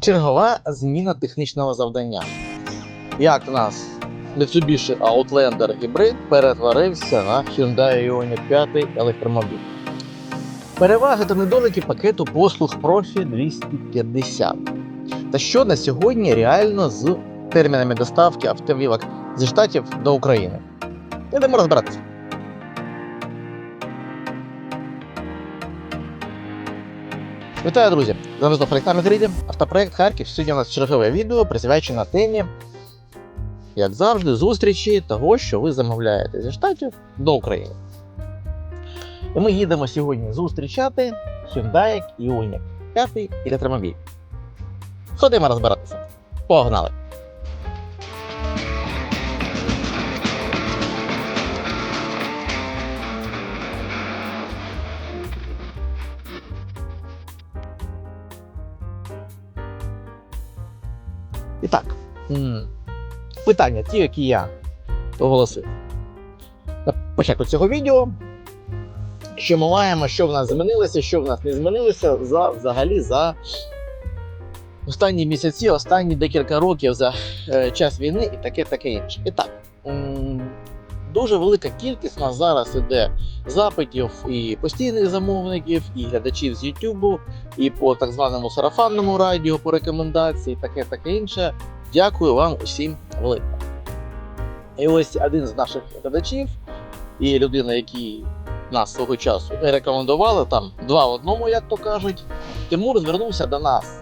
Чергова зміна технічного завдання. Як нас Mitsubishi Outlander Hybrid перетворився на Hyundai Ioniq 5 електромобіль. Переваги та недоліки пакету послуг Profi 250. Та що на сьогодні реально з термінами доставки автівок зі штатів до України? Йдемо розбиратися. Вітаю, друзі! З до проєктами гриді. Автопроєкт Харків. Сьогодні у нас чергове відео присвячене темі, як завжди, зустрічі того, що ви замовляєте зі штатів до України. І ми їдемо сьогодні зустрічати Hyundai Ioniq 5 електромобіль. Ходимо розбиратися. Погнали! І так, питання, ті, які я оголосив на початку цього відео. Що ми маємо, що в нас змінилося, що в нас не змінилося за взагалі за останні місяці, останні декілька років за е, час війни і таке таке інше. І так, м, дуже велика кількість у нас зараз іде запитів і постійних замовників, і глядачів з Ютубу, і по так званому сарафанному радіо, по рекомендації, таке таке інше. Дякую вам усім велике. І ось один з наших глядачів і людина, який нас свого часу рекомендували, там два в одному, як то кажуть. Тимур звернувся до нас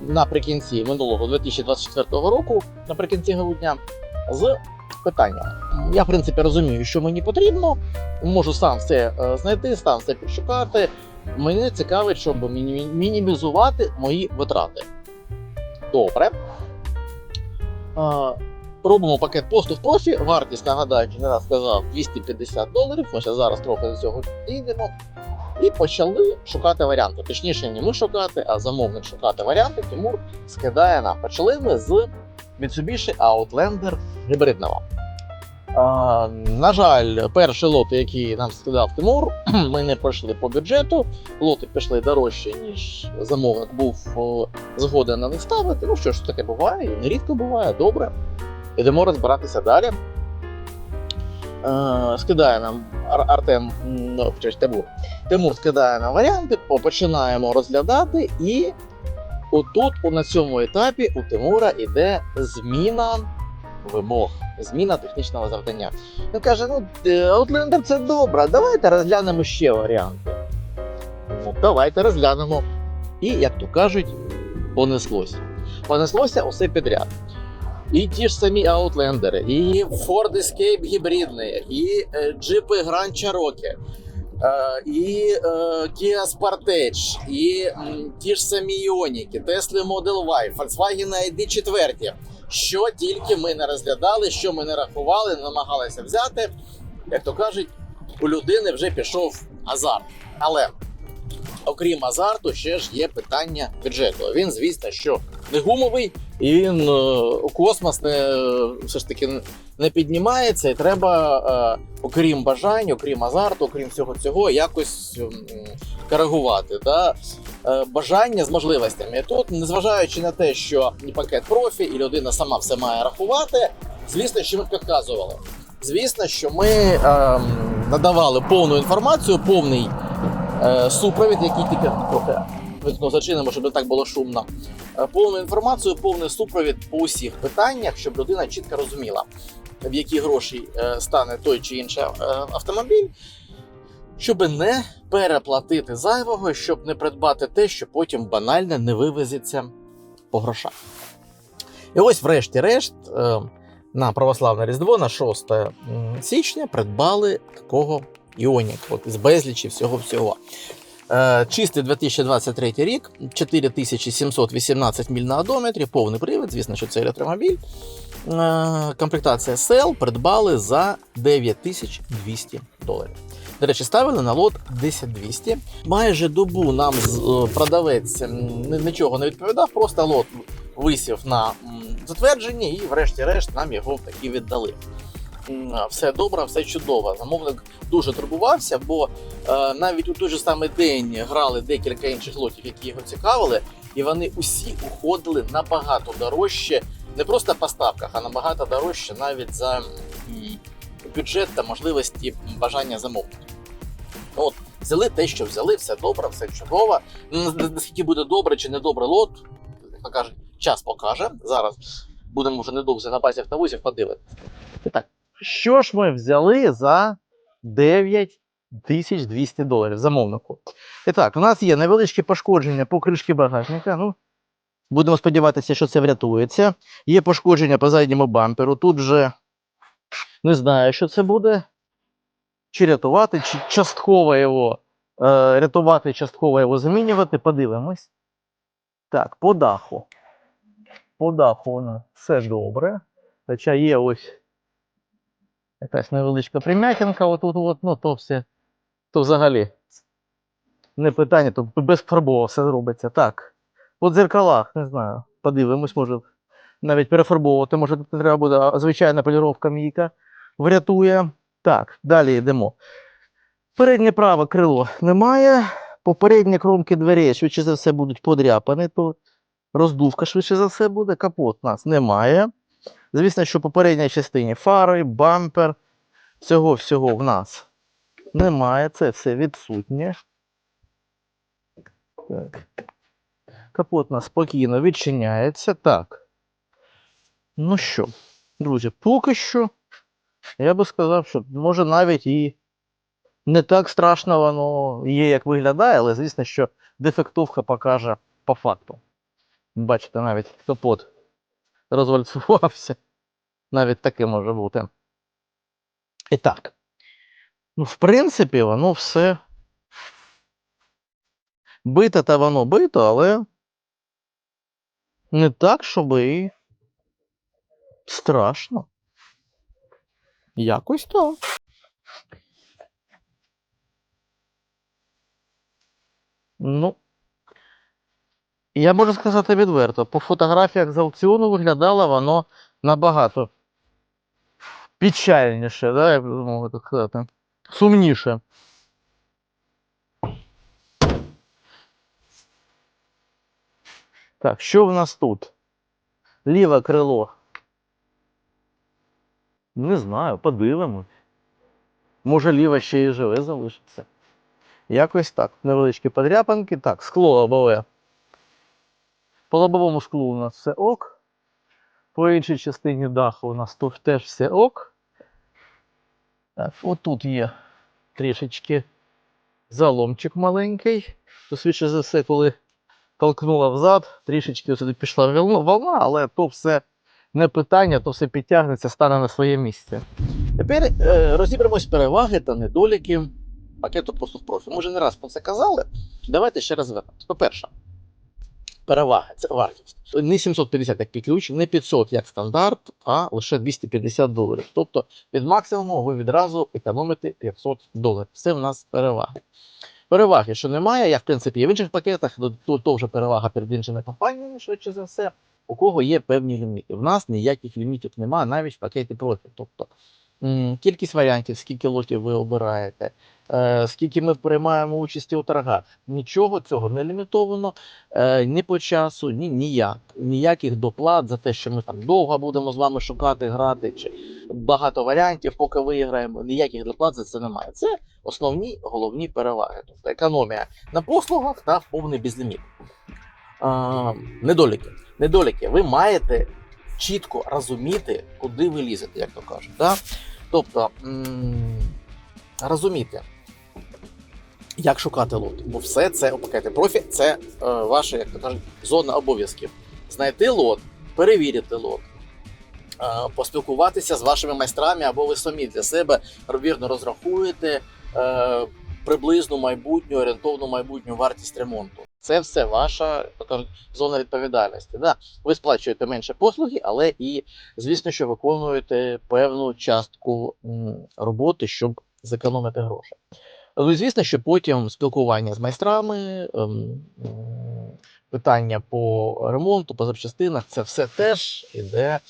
наприкінці минулого 2024 року, наприкінці грудня, з питанням. Я, в принципі, розумію, що мені потрібно, можу сам все е, знайти, сам все підшукати. Мене цікавить, щоб мінімізувати мої витрати. Добре. Робимо пакет посту в профі. Вартість, нагадаю, не раз сказав 250 доларів. Ми ще зараз трохи до цього дійдемо. І почали шукати варіанти. Точніше, не ми шукати, а замовник шукати варіанти. Тимур скидає нам. Почали ми з Mitsubishi Outlander гібридного. А, на жаль, перші лоти, які нам скидав Тимур, ми не пройшли по бюджету. Лоти пішли дорожче, ніж замовник був згоден на них ставити. Ну що ж, таке буває, нерідко буває, добре. Ідемо розбиратися далі. Е, скидає нам Артем, ну, Тимур. Тимур скидає нам варіанти, починаємо розглядати, і отут, на цьому етапі, у Тимура йде зміна вимог, зміна технічного завдання. Він каже: ну, е, Outlander це добре, давайте розглянемо ще варіанти. Ну, давайте розглянемо. І, як то кажуть, понеслося. Понеслося усе підряд. І ті ж самі Outlander, і Ford Escape гібридний, і е, джипи Grand Cherokee, е, і е, Kia Sportage, і ті ж самі Іоніки, Tesla Model Y, Volkswagen ID4. Що тільки ми не розглядали, що ми не рахували, не намагалися взяти. Як то кажуть, у людини вже пішов азарт. Але окрім азарту, ще ж є питання бюджету. Він, звісно, що не гумовий, і він е, у космос не е, все ж таки не піднімається, і треба, е, окрім бажань, окрім азарту, окрім всього цього, якось коригувати. Да? Е, бажання з можливостями. Тут, незважаючи на те, що і пакет профі, і людина сама все має рахувати, звісно, що ми підказували. Звісно, що ми е, надавали повну інформацію, повний е, супровід, який тільки трохи вікно зачинимо, щоб не так було шумно. Е, Повну інформацію, повний супровід по усіх питаннях, щоб людина чітко розуміла, в які гроші е, стане той чи інший е, автомобіль, щоб не переплатити зайвого, щоб не придбати те, що потім банально не вивезеться по грошах. І ось, врешті-решт, на православне Різдво, на 6 січня, придбали такого Іонік, от з безлічі всього-всього. Е, Чистий 2023 рік, 4718 міль на одометрі, повний привід, звісно, що це електромобіль. Е, Комплектація SL придбали за 9200 доларів. До речі, ставили на лот 10200. Майже добу нам е, продавець нічого не відповідав, просто лот висів на затвердженні і, врешті-решт, нам його таки віддали. Все добре, все чудово. Замовник дуже турбувався, бо е, навіть у той же самий день грали декілька інших лотів, які його цікавили. і вони усі уходили набагато дорожче, не просто по ставках, а набагато дорожче навіть за бюджет та можливості бажання замовлення. От, взяли те, що взяли, все добре, все чудово. Наскільки буде добре чи не добре лот, як час покаже. Зараз будемо вже недовго на базі автовозів подивитися. І так, що ж ми взяли за 9200 доларів замовнику? І так, у нас є невеличкі пошкодження по кришці багажника. Ну, будемо сподіватися, що це врятується. Є пошкодження по задньому бамперу. Тут вже не знаю, що це буде. Чи рятувати, чи частково його е, рятувати, частково його замінювати. Подивимось. Так, по даху. По даху у все добре. Хоча є ось якась невеличка прим'ятинка, отут, от, ну то все. То взагалі не питання, то без фарбова все зробиться. Так. По дзеркалах, не знаю. Подивимось, може навіть перефарбовувати, може тут треба буде, звичайна поліровка мійка врятує. Так, далі йдемо. Переднє праве крило немає. Попередні кромки дверей, швидше за все, будуть подряпані, то роздувка швидше за все буде. Капот у нас немає. Звісно, що в попередній частині фари, бампер. Цього всього в нас немає. Це все відсутнє. Так. Капот у нас спокійно відчиняється. Так. Ну що, друзі, поки що я би сказав, що може навіть і не так страшно воно є, як виглядає, але звісно, що дефектовка покаже по факту. Бачите, навіть капот розвальцювався. Навіть таке може бути. І так. Ну, в принципі, воно все. Бите та воно бито, але не так, щоб і страшно. Якось так. Ну. Я можу сказати відверто, по фотографіях з аукціону виглядало воно набагато печальніше, да, я можу так сказати. Сумніше. Так, що в нас тут? Ліве крило. Не знаю, подивимось. Може, ліве ще і живе залишиться. Якось так. Невеличкі подряпанки. Так, скло лобове. По лобовому склу у нас все ок. По іншій частині даху у нас тут теж все ок. Так, отут є трішечки заломчик маленький. То швидше за все, коли толкнула взад, трішечки сюди пішла волна, але то все не питання, то все підтягнеться, стане на своє місце. Тепер е, розібремось переваги та недоліки пакету послуг профі. Ми вже не раз про це казали. Давайте ще раз вернемось. По-перше, переваги це вартість. Не 750 як ключ, не 500 як стандарт, а лише 250 доларів. Тобто від максимуму ви відразу економите 500 доларів. Це в нас переваги. Переваги, що немає, як в принципі є в інших пакетах, то, то, то вже перевага перед іншими компаніями, швидше за все, у кого є певні ліміти. В нас ніяких лімітів немає навіть в пакеті профі. Тобто кількість варіантів, скільки лотів ви обираєте, е, скільки ми приймаємо участі у торгах. Нічого цього не лімітовано е, ні по часу, ні ніяк. Ніяких доплат за те, що ми там довго будемо з вами шукати, грати, чи багато варіантів, поки виграємо. Ніяких доплат за це немає. Це основні головні переваги. Тобто економія на послугах та повний безліміт. Недоліки. Недоліки. Ви маєте чітко розуміти, куди ви лізете, як то кажуть. Да? Тобто розуміти, як шукати лот. Бо все це у пакеті профі це е, ваша, як то кажуть, зона обов'язків. Знайти лот, перевірити лот, е, поспілкуватися з вашими майстрами, або ви самі для себе вірно розрахуєте е, приблизну майбутню, орієнтовну майбутню вартість ремонту. Це все ваша зона відповідальності. Да? Ви сплачуєте менше послуги, але і, звісно, що виконуєте певну частку роботи, щоб зекономити гроші. Ну, звісно, що потім спілкування з майстрами, ем, питання по ремонту, по запчастинах, це все теж іде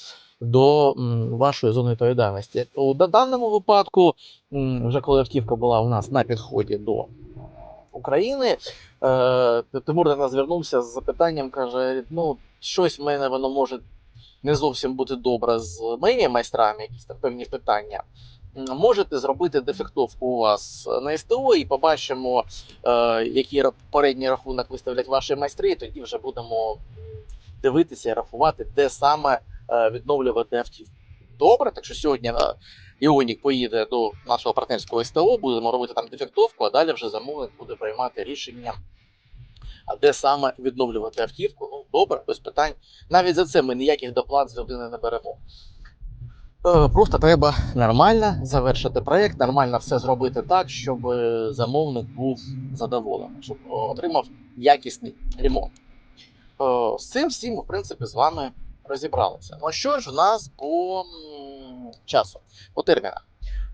до вашої зони відповідальності. У да- даному випадку, вже коли автівка була у нас на підході до України. Е, Тимур до нас звернувся з запитанням, каже: ну, щось в мене воно може не зовсім бути добре з моїми майстрами, якісь там певні питання. Можете зробити дефектовку у вас на СТО і побачимо, е, який передній рахунок виставлять ваші майстри, і тоді вже будемо дивитися і рахувати, де саме е, відновлювати автівку. Добре, так що сьогодні Іонік поїде до нашого партнерського СТО, будемо робити там дефектовку, а далі вже замовник буде приймати рішення, а де саме відновлювати автівку. Ну, добре, без питань. Навіть за це ми ніяких доплат з людини не беремо. Е, Просто треба нормально завершити проєкт, нормально все зробити так, щоб е, замовник був задоволений, щоб отримав якісний ремонт. Е, З цим всім, в принципі, з вами розібралися. Ну що ж у нас по часу, по термінах?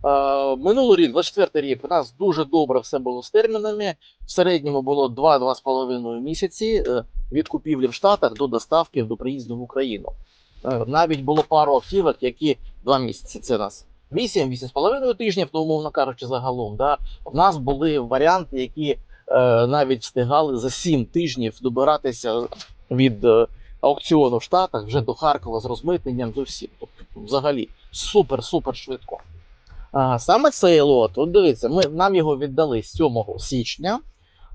Е, Минулий рік, 24 рік, у нас дуже добре все було з термінами. В середньому було 2-2,5 місяці е, від купівлі в Штатах до доставки до приїзду в Україну. Е, Навіть було пару автівок, які 2 місяці. Це нас 8-8,5 тижнів, ну, умовно кажучи, загалом. Да? У нас були варіанти, які навіть встигали за 7 тижнів добиратися від аукціону в Штатах вже до Харкова з розмитненням з усім. Тобто, взагалі, супер-супер швидко. А, саме цей лот, от дивіться, ми, нам його віддали 7 січня,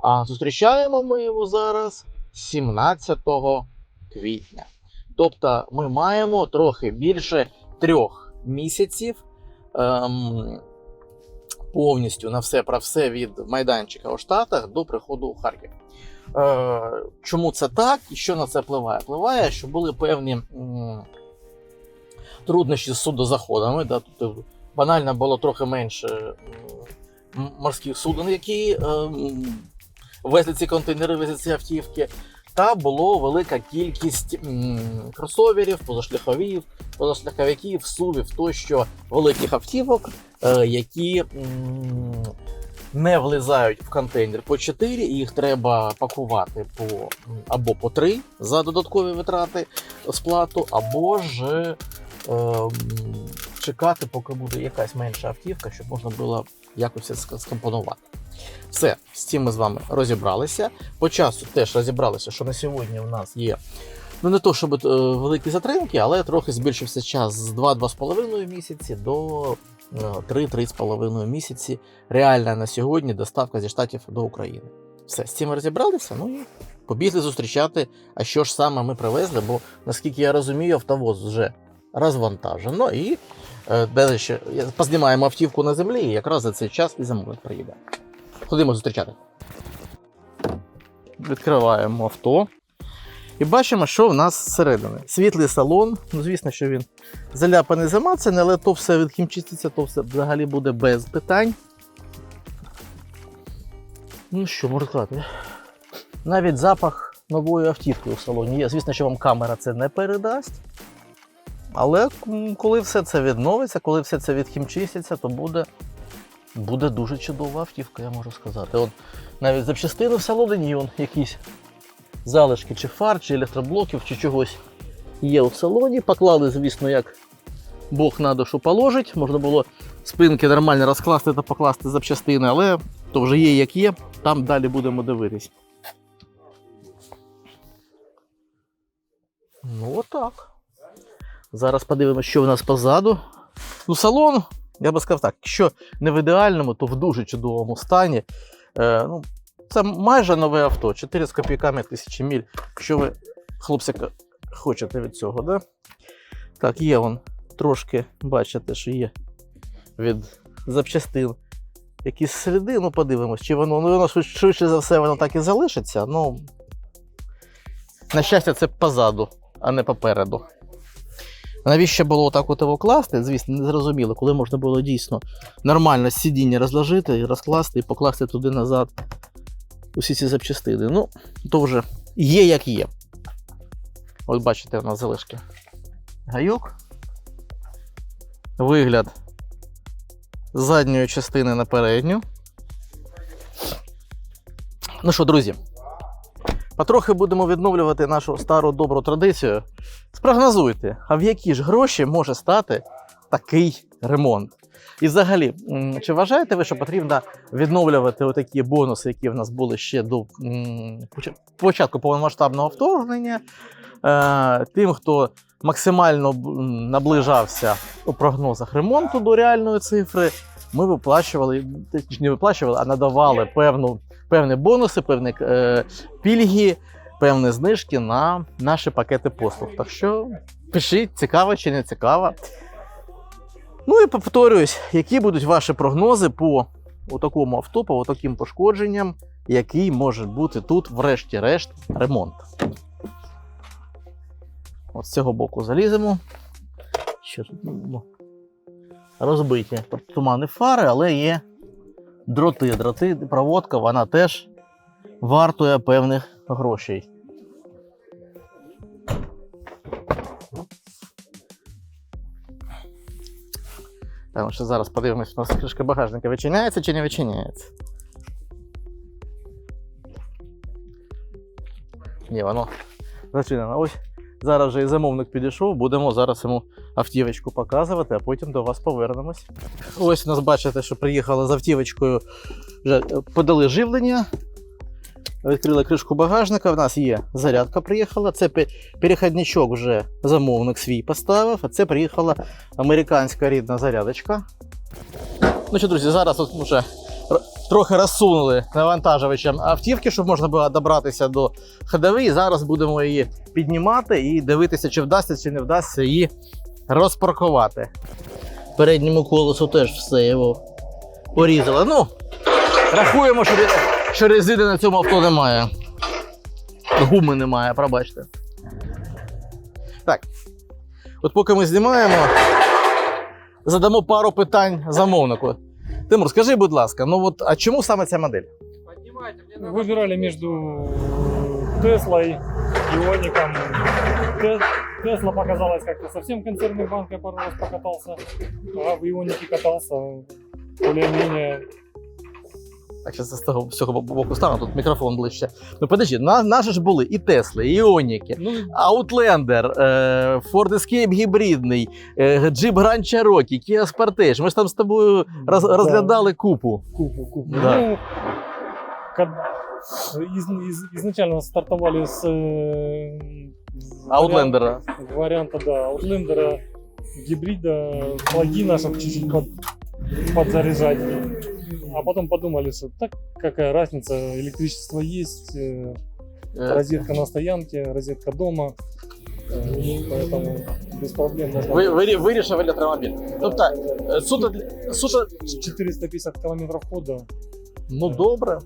а зустрічаємо ми його зараз 17 квітня. Тобто ми маємо трохи більше трьох місяців ем, повністю на все про все від майданчика у Штатах до приходу у Харків. Е, чому це так і що на це впливає? Впливає, що були певні м, труднощі з судозаходами. Да, тобто банально було трохи менше м, морських суден, які ем, везли ці контейнери, везли ці автівки. Та було велика кількість кросоверів, позашляховів, позашляховиків, сувів тощо великих автівок, е, які не влізають в контейнер по 4, і їх треба пакувати по або по 3 за додаткові витрати сплату, або ж е, чекати, поки буде якась менша автівка, щоб можна було якось це скомпонувати. Все, з цим ми з вами розібралися. По часу теж розібралися, що на сьогодні у нас є. Ну, не то, щоб е, великі затримки, але трохи збільшився час з 2-2,5 місяці до е, 3-3,5 місяці. Реальна на сьогодні доставка зі штатів до України. Все, з цим розібралися. Ну і побігли зустрічати, а що ж саме ми привезли, бо наскільки я розумію, автовоз вже розвантажено і е, далі ще познімаємо автівку на землі, і якраз за цей час і замовник приїде. Ходимо зустрічати. Відкриваємо авто. І бачимо, що в нас зсередини. Світлий салон. Ну, звісно, що він заляпаний замацаний, але то все відхімчиститься, то все взагалі буде без питань. Ну що, можу сказати. Навіть запах нової автівки у салоні є. Звісно, що вам камера це не передасть. Але коли все це відновиться, коли все це відхімчиститься, то буде, буде дуже чудова автівка, я можу сказати. От навіть запчастини в салоні, он якісь залишки чи фар, чи електроблоків, чи чогось є у салоні. Поклали, звісно, як Бог на душу положить. Можна було спинки нормально розкласти та покласти запчастини, але то вже є як є, там далі будемо дивитись. Ну, отак. Зараз подивимося, що в нас позаду. Ну, салон, я би сказав так, якщо не в ідеальному, то в дуже чудовому стані. Е, ну, це майже нове авто, 4 з копійками тисячі міль. Що ви, хлопці, хочете від цього, да? Так, є он трошки, бачите, що є від запчастин. Якісь сліди, ну подивимось, чи воно, ну, воно швидше за все, воно так і залишиться. Ну, на щастя, це позаду, а не попереду. Навіщо було так от його класти? Звісно, не зрозуміло, коли можна було дійсно нормально сидіння розложити, розкласти і покласти туди назад усі ці запчастини. Ну, то вже є як є. От бачите, у нас залишки гайок. Вигляд задньої частини на передню. Ну що, друзі, потрохи будемо відновлювати нашу стару добру традицію. Спрогнозуйте, а в які ж гроші може стати такий ремонт? І взагалі, чи вважаєте ви, що потрібно відновлювати отакі бонуси, які в нас були ще до початку повномасштабного вторгнення? Е, тим, хто максимально наближався у прогнозах ремонту до реальної цифри, ми виплачували, точніше, не виплачували, а надавали певну, певні бонуси, певні е, пільги, певні знижки на наші пакети послуг. Так що пишіть, цікаво чи не цікаво. Ну і повторюсь, які будуть ваші прогнози по такому авто, по таким пошкодженням, який може бути тут, врешті-решт, ремонт. От з цього боку заліземо. Що тут? Ну, розбиті тумани фари, але є дроти. Дроти, проводка, вона теж вартує певних грошей. Тому що зараз подивимось, у нас кришка багажника відчиняється чи не відчиняється. Ні, воно зачинено. Ось зараз вже і замовник підійшов, будемо зараз йому автівочку показувати, а потім до вас повернемось. Ось у нас бачите, що приїхали з автівочкою, вже е, подали живлення. Відкрили кришку багажника, в нас є зарядка приїхала. Це перехідничок вже замовник свій поставив, а це приїхала американська рідна зарядочка. Ну що, друзі, зараз тут вже трохи розсунули навантажувачем автівки, щоб можна було добратися до ходової. Зараз будемо її піднімати і дивитися, чи вдасться, чи не вдасться її розпаркувати. Передньому колесу теж все його порізали. Ну, рахуємо, що, що резини на цьому авто немає. Гуми немає, пробачте. Так. От поки ми знімаємо, задамо пару питань замовнику. Тимур, скажи, будь ласка, ну от а чому саме ця модель? Выбирали между Теслой, Иоником. Те- Тесла показалась как-то совсем консервной банкой, пару раз покатался. А в Ионике катался более-менее. Так, зараз з того з цього боку стану, тут мікрофон ближче. Ну подожди, на, наші ж були і Тесли, і Іоніки, Ну, Outlander, е, Ford Escape гібридний, е, Jeep Grand Cherokee, Kia Sportage. Ми ж там з тобою роз, Да. розглядали купу. купу, купу. Да. Ну, из- из- изначально стартовали с э, Outlander. варианта, варианта, да, Outlander, гибрида, плагина, чтобы чуть-чуть под, подзаряжать. А потом подумали, что так какая разница, электричество есть, э, Е, розетка на стоянке, розетка дома. Э, Поэтому без проблем можно. Ви, вирі- вирішив електромобіль. Тобто, е, суто, для- суто, 450 километров хода. ну добре.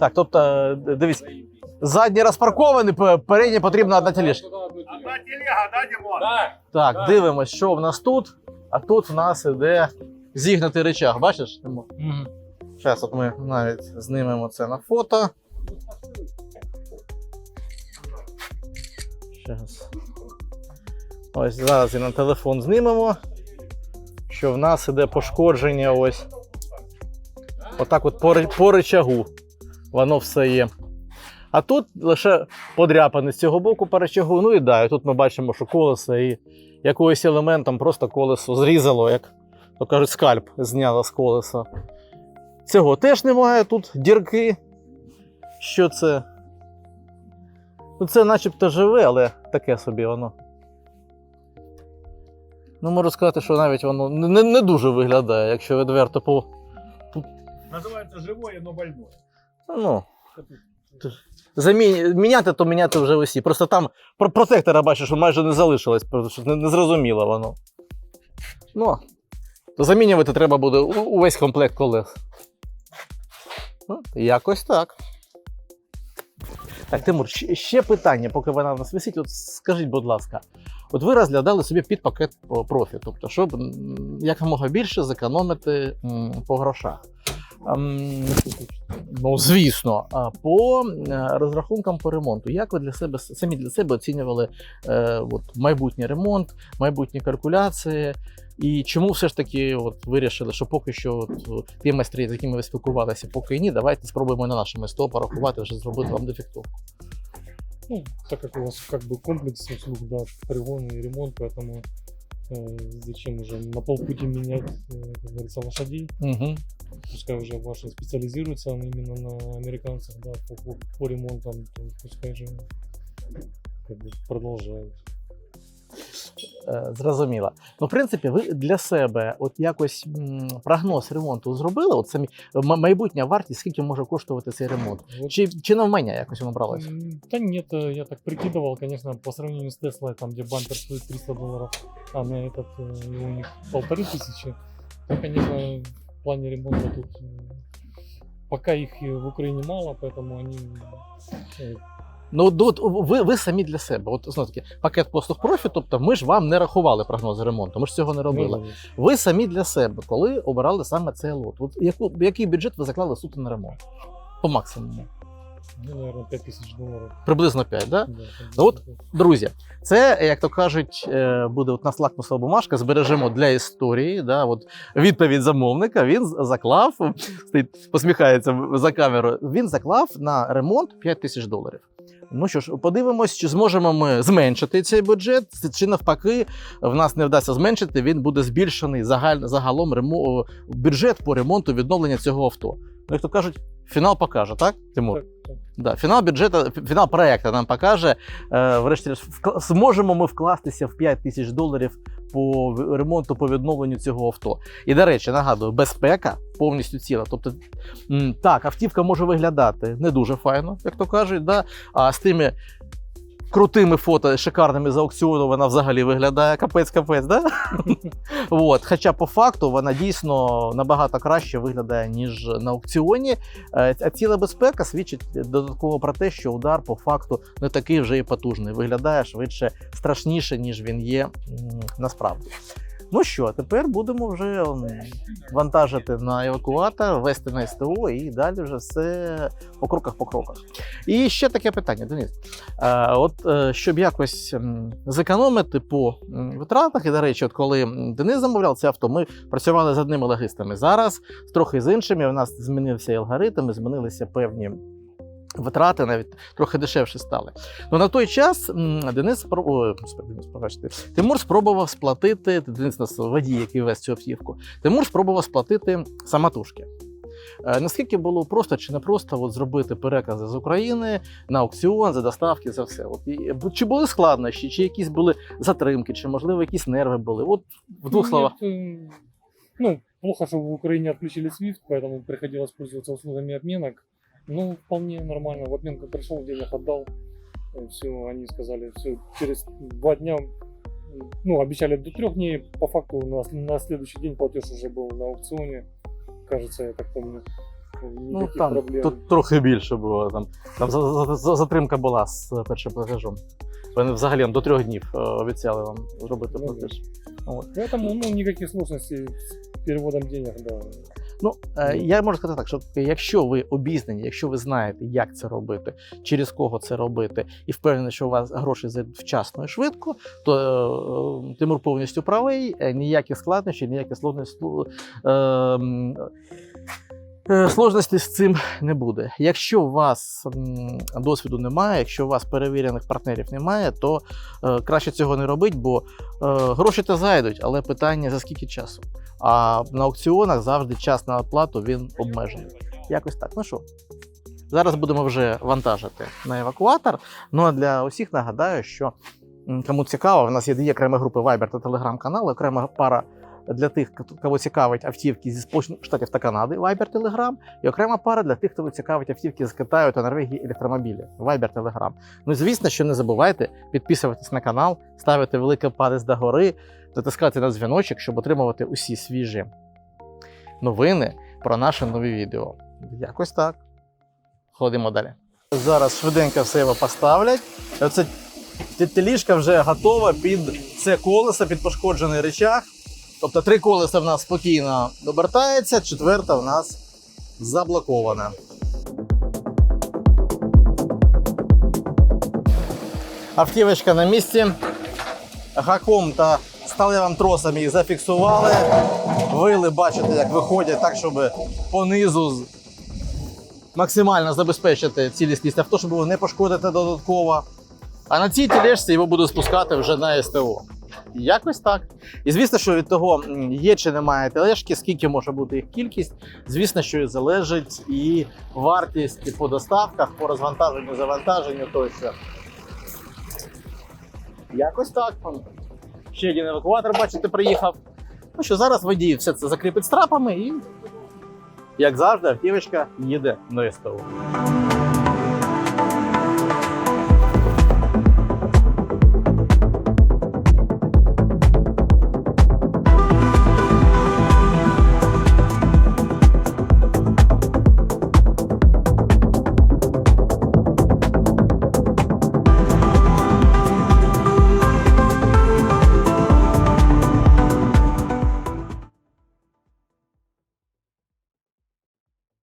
Так, тобто, е, дивись, задній розпаркований, пе- передній потрібна одна тележка. Одна телега, да, Димон? Так, Так. дивимось, що в нас тут. А тут в нас іде зігнутий речах. Бачиш? Тимур? Зараз от ми навіть знімемо це на фото. Щас. Ось зараз і на телефон знімемо. Що в нас іде пошкодження ось. Отак от по, по речагу. Воно все є. А тут лише подряпане з цього боку по речагу. Ну і да, і тут ми бачимо, що колесо і якоюсь елементом просто колесо зрізало, як то кажуть, скальп зняло з колеса. Цього теж немає, тут дірки. Що це? Ну, це начебто живе, але таке собі воно. Ну, можу сказати, що навіть воно не, не дуже виглядає, якщо відверто по. Называется живое, но больное. Ну. Замі... Міняти, то міняти вже усі. Просто там про- протектора бачиш, що майже не залишилось, що не, не зрозуміло воно. Ну, то замінювати треба буде увесь комплект колес. Ну, якось так. Так, Тимур, ще питання, поки вона в нас висить. От скажіть, будь ласка, от ви розглядали собі під пакет профі, тобто, щоб якомога більше зекономити по грошах. Ем, Ну, звісно, А по е, розрахункам по ремонту, як ви для себе самі для себе оцінювали е, от, майбутній ремонт, майбутні калькуляції? І чому все ж таки от, вирішили, що поки що от, ті майстри, з якими ви спілкувалися, поки ні, давайте спробуємо на нашому СТО порахувати, вже зробити вам дефекту. Ну, так как у вас как бы комплекс услуг, да, пригон и ремонт, поэтому Э, Зачем уже на полпути менять, э, как говорится, лошадей? Угу. Пускай уже ваши специализируются именно на американцах, да, по, по, по ремонтам, то пускай же как бы продолжают. Е, Зрозуміло. Ну, в принципі, ви для себе от якось м, прогноз ремонту зробили? От самі м- майбутня вартість, скільки може коштувати цей ремонт? Вот, Чи, чи навмання якось воно бралось? м, Да нет, э, я так прикидывал, конечно, по сравнению с Теслой, там где бампер стоит 300 долларов, а на этот э, у них полторы тысячи, то, конечно, в плане ремонта тут э, пока их и в Украине мало, поэтому они э, Ну, от, ви, ви самі для себе. От знову таки, пакет послуг профі, тобто ми ж вам не рахували прогнози ремонту, ми ж цього не робили. Ви самі для себе, коли обирали саме цей лот. От яку, який бюджет ви заклали суто на ремонт? По максимуму. ну, наверное, 5000 долларов. Приблизно 5, да? Да, Ну от, Друзі, це, як то кажуть, е, буде от нас лакмусова бумажка, збережемо для історії. Да? От відповідь замовника він заклав, стоїть, посміхається за камерою. Він заклав на ремонт 5 тисяч доларів. Ну що ж, подивимось, чи зможемо ми зменшити цей бюджет, чи навпаки, в нас не вдасться зменшити, він буде збільшений загаль, загалом бюджет по ремонту відновлення цього авто. Ну, як то кажуть, фінал покаже, так, Тимур? Так, так. Да, фінал бюджету, фінал проекту нам покаже. Е, врешті зможемо ми вкластися в 5 тисяч доларів по ремонту по відновленню цього авто. І до речі, нагадую, безпека повністю ціла. Тобто, так, автівка може виглядати не дуже файно, як то кажуть, да? а з тими. Крутими фото шикарними з аукціону вона взагалі виглядає капець-капець, да? От. Хоча по факту вона дійсно набагато краще виглядає, ніж на аукціоні. Е, А ціла безпека свідчить додатково про те, що удар по факту не такий вже і потужний. Виглядає швидше страшніше, ніж він є насправді. Ну що, тепер будемо вже вантажити на евакуатор, вести на СТО і далі вже все по кроках по кроках. І ще таке питання, Денис. Е, от е, щоб якось зекономити по витратах, і до речі, от коли Денис замовляв це авто, ми працювали з одними логистами. Зараз трохи з іншими. У нас змінився алгоритм, змінилися певні. Витрати навіть трохи дешевше стали. Ну на той час Денис спро- Тимур спробував сплатити. Денис нас водій, який вез цю автівку. Тимур спробував сплатити самотужки. Е, Наскільки було просто чи не просто от, зробити перекази з України на аукціон, за доставки, за все? От, і, чи були складнощі, чи якісь були затримки, чи можливо якісь нерви були? От в двох Нет, словах. Ну, плохо, что в Украине отключили SWIFT, поэтому приходилось пользоваться услугами обменок. Ну, вполне нормально. В обменку пришел, денег отдал. Все, они сказали, все, через два дня, м, ну, обещали до трех дней. По факту у нас на следующий день платеж уже был на аукционе. Кажется, я так помню. Ну Никаких там проблем. тут трохи більше було. Там, там за- за- за- затримка була з першим платежом. Вони взагалі до трьох днів е, обіцяли вам зробити Ну, платеж. От. Поэтому, ну, никаких сложностей с переводом денег, да. Ну, е, я можу сказати так, що якщо ви обізнані, якщо ви знаєте, як це робити, через кого це робити, і впевнені, що у вас гроші зайдуть вчасно і швидко, то е, Тимур повністю правий, Ніякі ніяких складнощів, ніяких е, е, сложностей з цим не буде. Якщо у вас досвіду немає, якщо у вас перевірених партнерів немає, то е, краще цього не робити, бо е, гроші то зайдуть, але питання за скільки часу. А на аукціонах завжди час на оплату він обмежений. Якось так. Ну що, зараз будемо вже вантажити на евакуатор. Ну а для усіх нагадаю, що кому цікаво, в нас є дві окремі групи Viber та Telegram канали, окрема пара для тих, кого цікавить автівки зі Сполучених Штатів та Канади, Viber Telegram, і окрема пара для тих, хто цікавить автівки з Китаю та Норвегії електромобілі, Viber Telegram. Ну звісно, що не забувайте підписуватись на канал, ставити великий палець до гори, затискати на дзвіночок, щоб отримувати усі свіжі новини про наші нові відео. Якось так. Ходимо далі. Зараз швиденько все його поставлять. Оце теліжка вже готова під це колесо, під пошкоджений речах. Тобто три колеса в нас спокійно обертається, четверта в нас заблокована. Автівочка на місці. Гаком та сталевим тросом їх зафіксували. Вили, бачите, як виходять так, щоб понизу максимально забезпечити цілісність авто, щоб його не пошкодити додатково. А на цій тележці його буду спускати вже на СТО. Якось так. І звісно, що від того, є чи немає тележки, скільки може бути їх кількість, звісно, що і залежить і вартість по доставках, по розвантаженню, завантаженню тощо. Якось так. Ще один евакуатор, бачите, приїхав. Ну що зараз водій все це закріпить страпами і, як завжди, автівочка їде до СТО.